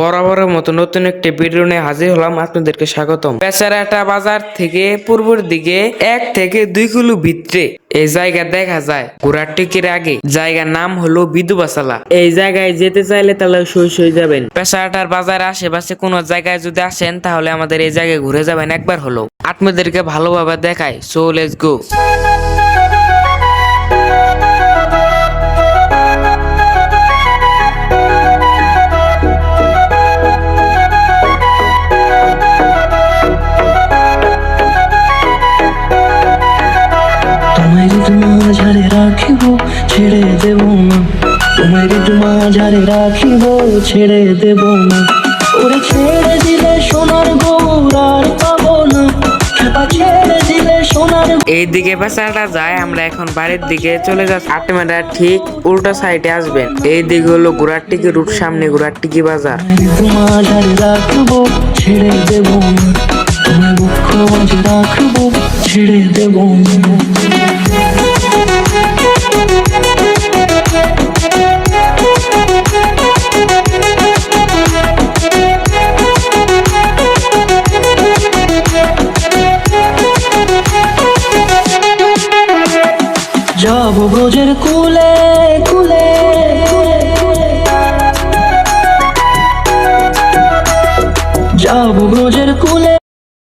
বরাবরের মতো নতুন একটি ভিডিও নিয়ে হাজির হলাম আপনাদেরকে স্বাগতম। বেচারাটা বাজার থেকে পূর্বের দিকে এক থেকে দুই কিলো ভিতরে। এই জায়গা দেখা যায়। ঘোড়ার টিকির আগে। জায়গার নাম হলো বিধুবাসালা। এই জায়গায় যেতে চাইলে তাহলে সই সই যাবেন। পেশাটার বাজার আশেপাশে কোনো জায়গায় যদি আসেন, তাহলে আমাদের এই জায়গায় ঘুরে যাবেন একবার হলো আপনাদেরকে ভালোভাবে দেখায় সো লেটস গো মাঝারে রাখিব ছেড়ে দেব না। তোমায় ঋতু মাঝারে রাখিব ছেড়ে দেব না। ওরে ছেড়ে দিলে সোনার গৌর আর পাবো না। খেপা ছেড়ে দিলে সোনার এইদিকে পেশাটা যায় আমরা এখন বাড়ির দিকে চলে যাচ্ছি। আটমেটা ঠিক উল্টো সাইডে আসবেন এই দিকে হলো ঘোড়ার টিকি রুট সামনে ঘোড়ার টিকি বাজার। মাঝারে রাখব ছেড়ে দেব না। তোমায় দুঃখ মাঝে রাখব ছেড়ে দেব না। নবব্রজের কুলে কুলে। যাব ব্রজের কুলে